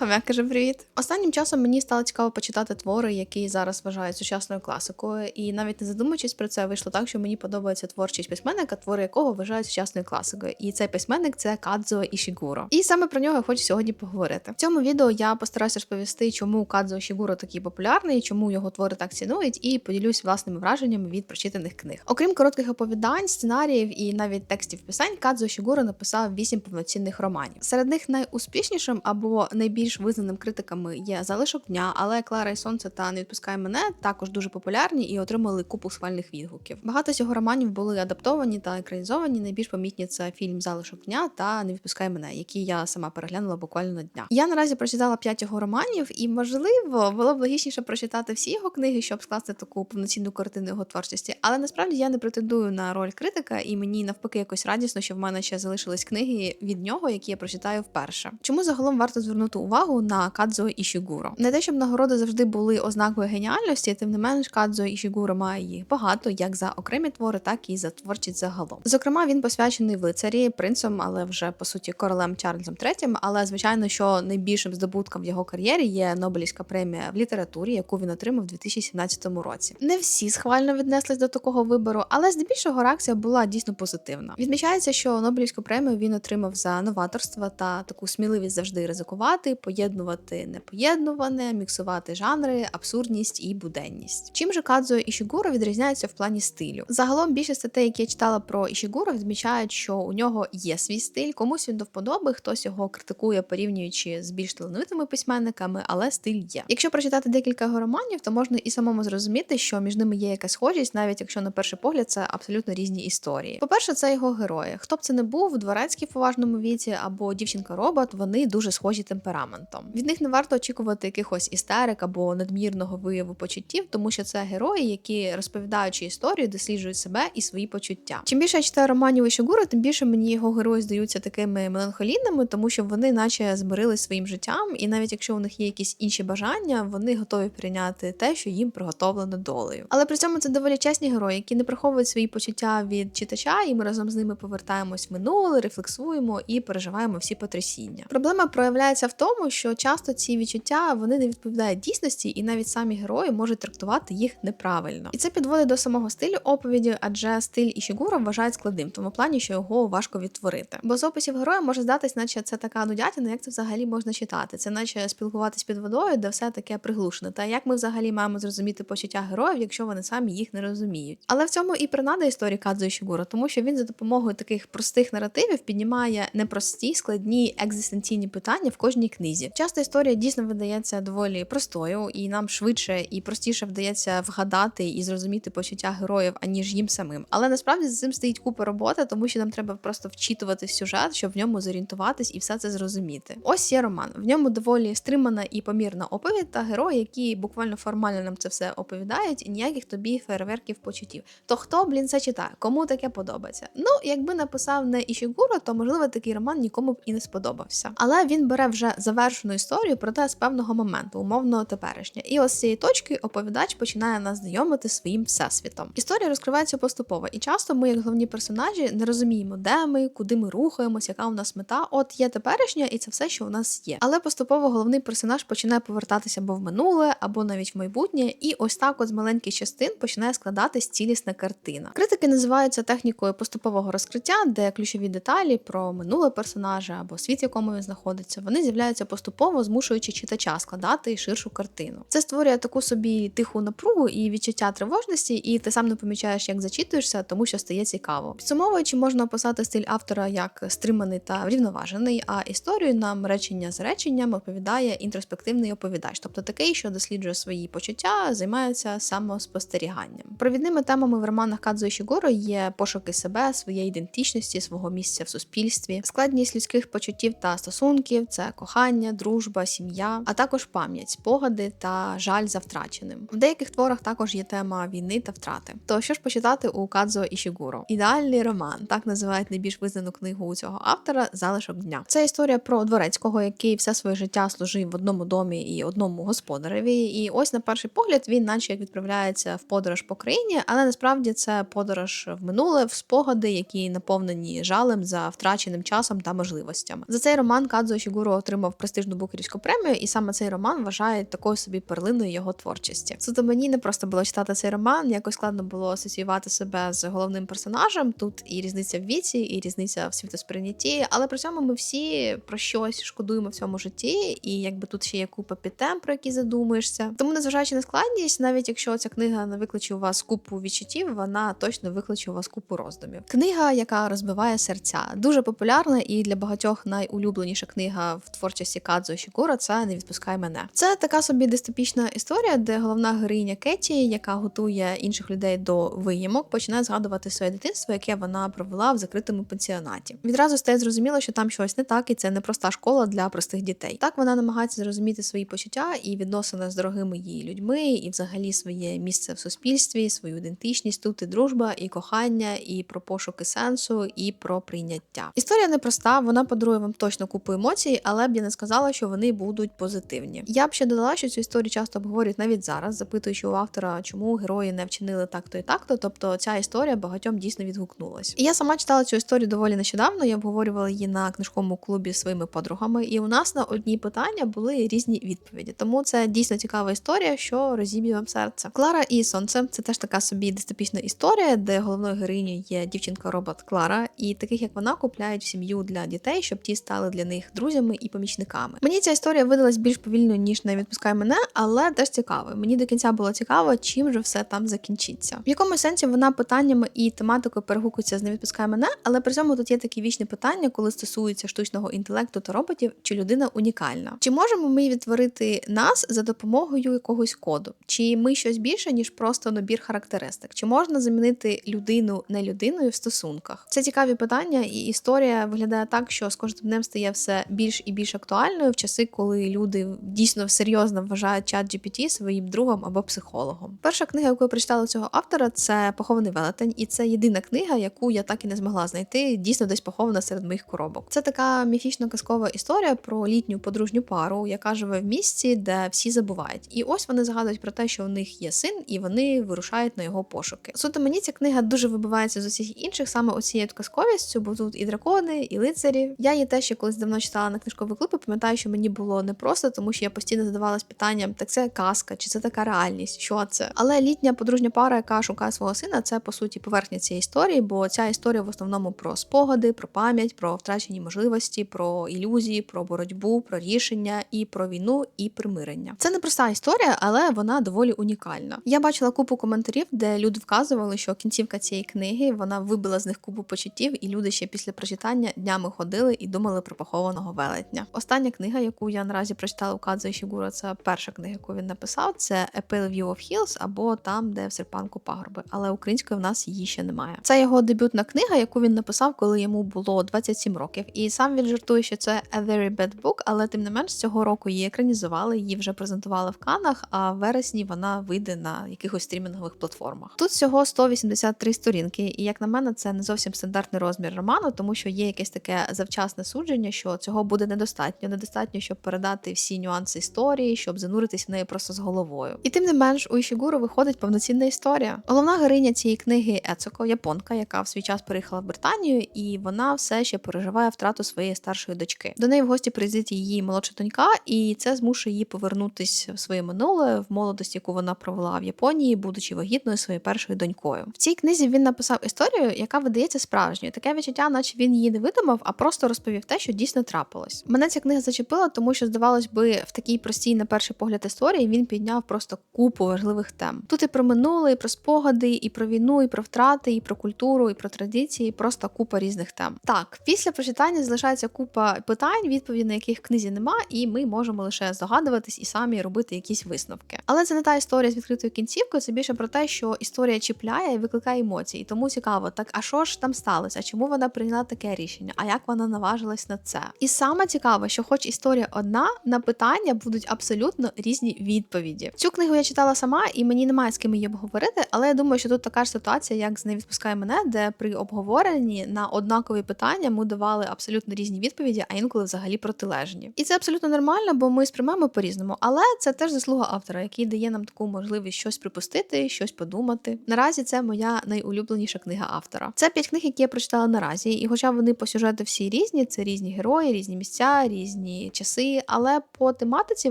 Хомяк каже привіт. Останнім часом мені стало цікаво почитати твори, які зараз вважають сучасною класикою, і навіть не задумуючись про це, вийшло так, що мені подобається творчість письменника, твори якого вважають сучасною класикою. І цей письменник це Кадзо Ішігуро. І саме про нього я хочу сьогодні поговорити. В цьому відео я постараюся розповісти, чому Кадзо Ішігуро такий популярний, чому його твори так цінують, і поділюсь власними враженнями від прочитаних книг. Окрім коротких оповідань, сценаріїв і навіть текстів писань, Кадзо Ішігуро написав вісім повноцінних романів. Серед них найуспішнішим або найбільш визнаним критиками є залишок дня, але Клара і Сонце та не відпускай мене також дуже популярні і отримали купу схвальних відгуків. Багато з його романів були адаптовані та екранізовані. Найбільш помітні це фільм Залишок дня та Не відпускай мене, які я сама переглянула буквально на днях. Я наразі прочитала п'ять його романів, і можливо було б логічніше прочитати всі його книги, щоб скласти таку повноцінну картину його творчості. Але насправді я не претендую на роль критика, і мені навпаки якось радісно, що в мене ще залишились книги від нього, які я прочитаю вперше. Чому загалом варто звернути увагу на Кадзо Ішігуро? Не те, щоб нагороди завжди були ознакою геніальності, тим не менш Кадзо Ішігуро має їх багато, як за окремі твори, так і за творчість загалом. Зокрема, він посвячений лицарі, принцем, але вже по суті королем Чарльзом III. Але звичайно, що найбільшим здобутком в його кар'єрі є Нобелівська премія в літературі, яку він отримав у 2017 році. Не всі схвально віднеслись до такого вибору, але здебільшого реакція була дійсно позитивна. Відмічається, що Нобелівську премію він отримав за новаторство та таку сміливість завжди ризикувати, поєднувати непоєднуване, міксувати жанри, абсурдність і буденність. Чим же Кадзо Ішігуро відрізняється в плані стилю? Загалом більше статей, які я читала про Ішігуро, відмічають, що у нього є свій стиль, комусь він до вподоби, хтось його критикує, порівнюючи з більш талановитими письменниками, але стиль є. Якщо прочитати декілька його романів, то можна і самому зрозуміти, що між ними є якась схожість, навіть якщо на перший погляд це абсолютно різні історії. По-перше, це його герої. Хто б це не був, дворецький в поважному віці або дівчинка-робот, вони дуже схожі темпераментом. Від них не варто очікувати якихось істерик або надмірного вияву почуттів, тому що це герої, які розповідаючи історію, досліджують себе і свої почуття. Чим більше я читаю романів Ішигура, тим більше мені його герої здаються такими меланхолійними, тому що вони, наче, змирились своїм життям, і навіть якщо у них є якісь інші бажання, вони готові прийняти те, що їм приготовлено долею. Але при цьому це доволі чесні герої, які не приховують свої почуття від читача, і ми разом з ними повертаємось в минуле, рефлексуємо і переживаємо всі потрясіння. Проблема проявляється в тому, що часто ці відчуття вони не відповідають дійсності, і навіть самі герої можуть трактувати їх неправильно. І це підводить до самого стилю оповіді, адже стиль Ішігура вважають складним, в тому плані, що його важко відтворити. Бо з описів героя може здатись, наче це така нудятина, як це взагалі можна читати. Це наче спілкуватись під водою, де все таке приглушене. Та як ми взагалі маємо зрозуміти почуття героїв, якщо вони самі їх не розуміють. Але в цьому і принада історії Кадзо Ішігура, тому що він за допомогою таких простих наративів піднімає непрості, складні екзистенційні питання в кожній книзі. Часто історія дійсно видається доволі простою, і нам швидше і простіше вдається вгадати і зрозуміти почуття героїв, аніж їм самим. Але насправді за цим стоїть купа роботи, тому що нам треба просто вчитувати сюжет, щоб в ньому зорієнтуватись і все це зрозуміти. Ось є роман. В ньому доволі стримана і помірна оповідь та герої, які буквально формально нам це все оповідають, і ніяких тобі фейерверків почуттів. То хто, блін, це читає? Кому таке подобається? Ну, якби написав не Ішігуро, то можливо такий роман нікому б і не сподобався. Але він бере вже завершену історію, проте з певного моменту, умовно теперішнє. І ось з цієї точки оповідач починає нас знайомити своїм всесвітом. Історія розкривається поступово, і часто ми, як головні персонажі, не розуміємо, де ми, куди ми рухаємось, яка у нас мета. От є теперішня, і це все, що у нас є. Але поступово головний персонаж починає повертатися або в минуле, або навіть в майбутнє, і ось так, от з маленьких частин починає складатись цілісна картина. Критики називають це технікою поступового розкриття, де ключові деталі про минуле персонажа або світ, в якому він знаходиться, вони з'являються поступово, змушуючи читача складати ширшу картину. Це створює таку собі тиху напругу і відчуття тривожності, і ти сам не помічаєш, як зачитуєшся, тому що стає цікаво. Підсумовуючи, можна описати стиль автора як стриманий та врівноважений, а історію нам речення з реченням оповідає інтроспективний оповідач, тобто такий, що досліджує свої почуття, займається самоспостеріганням. Провідними темами в романах Кадзо Ішігуро є пошуки себе, своєї ідентичності, свого місця в суспільстві, складність людських почуттів та стосунків, це кохання, дружба, сім'я, а також пам'ять, спогади та жаль за втраченим. В деяких творах також є тема війни та втрати. То що ж почитати у Кадзо Ішігуро? Ідеальний роман, так називають найбільш визнану книгу у цього автора Залишок дня. Це історія про дворецького, який все своє життя служив в одному домі і одному господареві. І ось на перший погляд він, наче як відправляється в подорож по країні, але насправді це подорож в минуле, в спогади, які наповнені жалем за втраченим часом та можливостями. За цей роман Кадзо Ішігуро отримав престижну букерівську премію, і саме цей роман вважають такою собі перлиною його творчості. Суто мені не просто було читати цей роман, якось складно було асоціювати себе з головним персонажем. Тут і різниця в віці, і різниця в світосприйнятті, але при цьому ми всі про щось шкодуємо в цьому житті, і якби тут ще є купа підтем, про які задумуєшся. Тому, незважаючи на складність, навіть якщо ця книга не викличе у вас купу відчуттів, вона точно викличе у вас купу роздумів. Книга, яка розбиває серця, дуже популярна і для багатьох найулюбленіша книга в творчості Кадзо Шікура це не відпускай мене. Це така собі дистопічна історія, де головна героїня Кеті, яка готує інших людей до виїмок, починає згадувати своє дитинство, яке вона провела в закритому пансіонаті. Відразу стає зрозуміло, що там щось не так, і це не проста школа для простих дітей. Так вона намагається зрозуміти свої почуття і відносини з дорогими її людьми, і взагалі своє місце в суспільстві, свою ідентичність. Тут і дружба, і кохання, і про пошуки сенсу, і про прийняття. Історія непроста, вона подарує вам точно купу емоцій, але б я не сказала, що вони будуть позитивні. Я б ще додала, що цю історію часто обговорюють навіть зараз, запитуючи у автора, чому герої не вчинили так-то і так-то. Тобто ця історія багатьом дійсно відгукнулась. І я сама читала цю історію доволі нещодавно. Я обговорювала її на книжковому клубі своїми подругами, і у нас на одні питання були різні відповіді. Тому це дійсно цікава історія, що розіб'є вам серце. Клара і сонце це теж така собі дистопічна історія, де головною героїнею є дівчинка-робот Клара, і таких як вона купляють в сім'ю для дітей, щоб ті стали для них друзями і помічниками. Мені ця історія видалась більш повільною, ніж не відпускай мене, але теж цікавою. Мені до кінця було цікаво, чим же все там закінчиться. В якому сенсі вона питаннями і тематикою перегукується з не відпускай мене, але при цьому тут є такі вічні питання, коли стосуються штучного інтелекту та роботів, чи людина унікальна. Чи можемо ми відтворити нас за допомогою якогось коду? Чи ми щось більше, ніж просто набір характеристик? Чи можна замінити людину не людиною в стосунках? Це цікаві питання, і історія виглядає так, що з кожним днем стає все більш і більш актуальною в часи, коли люди дійсно серйозно вважають чат GPT своїм другом або психологом. Перша книга, яку я прочитала цього автора, це Похований велетень, і це єдина книга, яку я так і не змогла знайти. Дійсно, десь похована серед моїх коробок. Це така міфічно-казкова історія про літню подружню пару, яка живе в місці, де всі забувають. І ось вони згадують про те, що у них є син, і вони вирушають на його пошуки. Суто мені ця книга дуже вибивається з усіх інших, саме оцією казковістю, бо тут і дракони, і лицарі. Я її теж ще колись давно читала на книжковий клуб, і пам'ятаю, що мені було непросто, тому що я постійно задавалась питанням: так це казка, чи це така реальність? Що це? Але літня подружня пара, яка шукає свого сина, це по суті поверхня цієї історії, бо ця історія в основному про спогади, про пам'ять, про втрачені можливості, про ілюзії, про боротьбу, про рішення і про війну і примирення. Це не проста історія, але вона доволі унікальна. Я бачила купу коментарів, де люди вказували, що кінцівка цієї книги вона вибила з них купу почуттів, і люди ще після прочитання днями ходили і думали про похованого велетня. Остання книга, яку я наразі прочитала у Кадзо Ішігура, це перша книга, яку він написав. Це A Pale View of Hills або там, де в серпанку пагорби. Але української в нас її ще немає. Це його дебютна книга, яку він написав, коли йому було 27 років. І сам він жартує, що це A Very Bad Book, але тим не менш цього року її екранізували, її вже презентували в Канах. А в вересні вона вийде на якихось стрімінгових платформах. Тут всього 183 сторінки, і як на мене, це не зовсім стандартний розмір роману, тому що є якесь таке завчасне судження, що цього буде недостатньо. Недостатньо, щоб передати всі нюанси історії, щоб зануритись в неї просто з головою. І тим не менш, у Ішігуру виходить повноцінна історія. Головна героїня цієї книги Ецоко, японка, яка в свій час переїхала в Британію, і вона все ще переживає втрату своєї старшої дочки. До неї в гості приїздить її молодша донька, і це змушує її повернутись в своє минуле в молодості, яку вона провела в Японії, будучи вагітною своєю першою донькою. В цій книзі він написав історію, яка видається справжньою. Таке відчуття, наче він її не видумав, а просто розповів те, що дійсно трапилось. Мене ця книга зачепила, тому що здавалось би, в такій простій, на перший погляд, історії він підняв просто купу важливих тем. Тут і про минуле, і про спогади, і про війну, і про втрати, і про культуру, і про традиції, просто купа різних тем. Так, після прочитання залишається купа питань, відповіді на яких в книзі нема, і ми можемо лише здогадуватись і самі робити якісь висновки. Але це не та історія з відкритою кінцівкою, це більше про те, що історія чіпляє і викликає емоції. Тому цікаво, так а що ж там сталося? А чому вона прийняла таке рішення? А як вона наважилась на це? І саме цікаво, що, хоч історія одна, на питання будуть абсолютно різні відповіді. Цю книгу я читала сама, і мені немає з ким її обговорити, але я думаю, що тут така ж ситуація, як з не відпускає мене, де при обговоренні на однакові питання ми давали абсолютно різні відповіді, а інколи взагалі протилежні. І це абсолютно нормально, бо ми сприймаємо по-різному. Але це теж заслуга автора, який дає нам таку можливість щось припустити, щось подумати. Наразі це моя найулюбленіша книга автора. Це п'ять книг, які я прочитала наразі, і хоча вони по сюжету всі різні, це різні герої, різні місця, різні різні часи, але по тематиці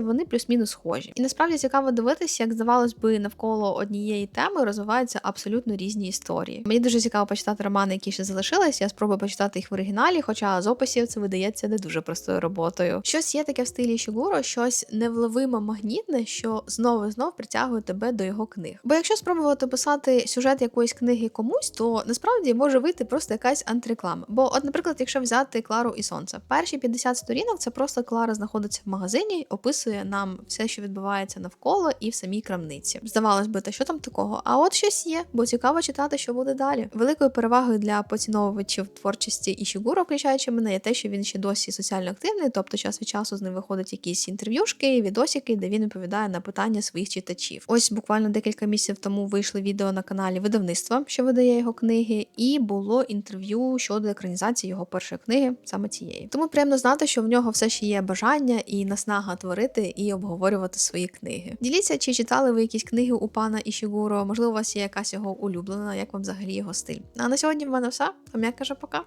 вони плюс-мінус схожі. І насправді цікаво дивитися, як здавалось би, навколо однієї теми розвиваються абсолютно різні історії. Мені дуже цікаво почитати романи, які ще залишились. Я спробую почитати їх в оригіналі, хоча з описів це видається не дуже простою роботою. Щось є таке в стилі Шігуро, щось невловимо магнітне, що знову і знов притягує тебе до його книг. Бо якщо спробувати писати сюжет якоїсь книги комусь, то насправді може вийти просто якась антиреклама. Бо, от, наприклад, якщо взяти Клару і Сонце, перші 50 сторінок це просто Клара знаходиться в магазині, описує нам все, що відбувається навколо, і в самій крамниці. Здавалось би, та що там такого? А от щось є, бо цікаво читати, що буде далі. Великою перевагою для поціновувачів творчості Ішігуро, включаючи мене, є те, що він ще досі соціально активний, тобто час від часу з ним виходять якісь інтерв'юшки, відосики, де він відповідає на питання своїх читачів. Ось буквально декілька місяців тому вийшли відео на каналі видавництва, що видає його книги, і було інтерв'ю щодо екранізації його першої книги, саме цієї. Тому приємно знати, що в нього все ще є бажання і наснага творити і обговорювати свої книги. Діліться, чи читали ви якісь книги у пана Ішігуро, можливо, у вас є якась його улюблена, як вам взагалі його стиль. А на сьогодні в мене все. Там я пока.